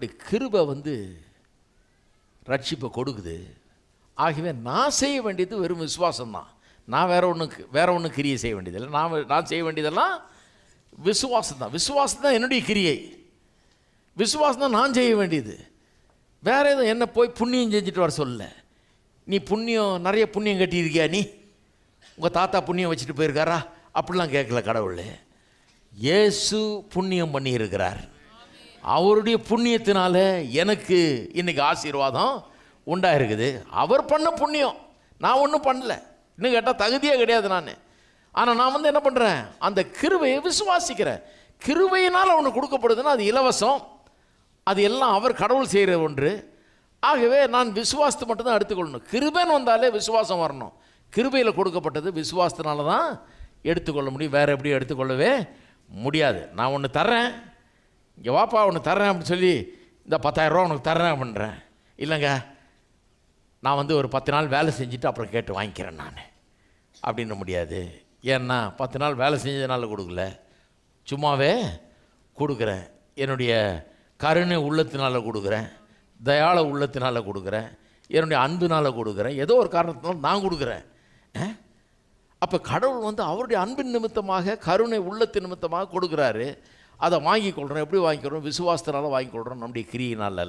அப்படி கிருபை வந்து ரட்சிப்பை கொடுக்குது. ஆகவே நான் செய்ய வேண்டியது வெறும் விசுவாசம்தான். நான் வேற ஒன்று வேற ஒன்றும் கிரியை செய்ய வேண்டியதில்லை. நான் நான் செய்ய வேண்டியதெல்லாம் விசுவாசம் தான் விசுவாசம் தான் என்னுடைய கிரியை. விசுவாசம் தான் நான் செய்ய வேண்டியது. வேற எதுவும் என்ன போய் புண்ணியம் செஞ்சுட்டு வர சொல்ல நீ புண்ணியம் நிறைய புண்ணியம் கட்டியிருக்கியா நீ? உங்கள் தாத்தா புண்ணியம் வச்சுட்டு போயிருக்காரா? அப்படிலாம் கேட்கல கடவுள். இயேசு புண்ணியம் பண்ணியிருக்கிறார். அவருடைய புண்ணியத்தினால எனக்கு இன்றைக்கி ஆசீர்வாதம் உண்டாயிருக்குது. அவர் பண்ண புண்ணியம். நான் ஒன்றும் பண்ணல. இன்னும் கேட்டால் தகுதியே கிடையாது நான். ஆனால் நான் வந்து என்ன பண்ணுறேன் அந்த கிருபையை விசுவாசிக்கிறேன். கிருபையினால் அவனுக்கு கொடுக்கப்படுதுன்னா அது இலவசம். அது எல்லாம் அவர் கடவுள் செய்கிற ஒன்று. ஆகவே நான் விசுவாசத்தை மட்டும்தான் எடுத்துக்கொள்ளணும். கிருபைன்னு வந்தாலே விசுவாசம் வரணும். கிருபையில் கொடுக்கப்பட்டது விசுவாசத்தினால தான் எடுத்துக்கொள்ள முடியும். வேறு எப்படியும் எடுத்துக்கொள்ளவே முடியாது. நான் ஒன்று தர்றேன். இங்கே வாப்பா உனக்கு தரேன் அப்படின்னு சொல்லி இந்த பத்தாயிரரூவா உனக்கு தரேன் அப்படின்றேன். இல்லைங்க நான் வந்து ஒரு பத்து நாள் வேலை செஞ்சுட்டு அப்புறம் கேட்டு வாங்கிக்கிறேன் நான். அப்படின்ன முடியாது. ஏன்னா பத்து நாள் வேலை செஞ்சதுனால கொடுக்கல. சும்மாவே கொடுக்குறேன். என்னுடைய கருணை உள்ளத்தினால கொடுக்குறேன். தயாள உள்ளத்தினால கொடுக்குறேன். என்னுடைய அன்பினால் கொடுக்குறேன். ஏதோ ஒரு காரணத்தினால நான் கொடுக்குறேன். அப்போ கடவுள் வந்து அவருடைய அன்பின் நிமித்தமாக கருணை உள்ளத்தின் நிமித்தமாக கொடுக்குறாரு. அதை வாங்கி கொள்கிறோம் எப்படி வாங்கிக்கிறோம் விசுவாசத்தினால் வாங்கி கொள்கிறோம் நம்முடைய கிரியினால் அல்ல.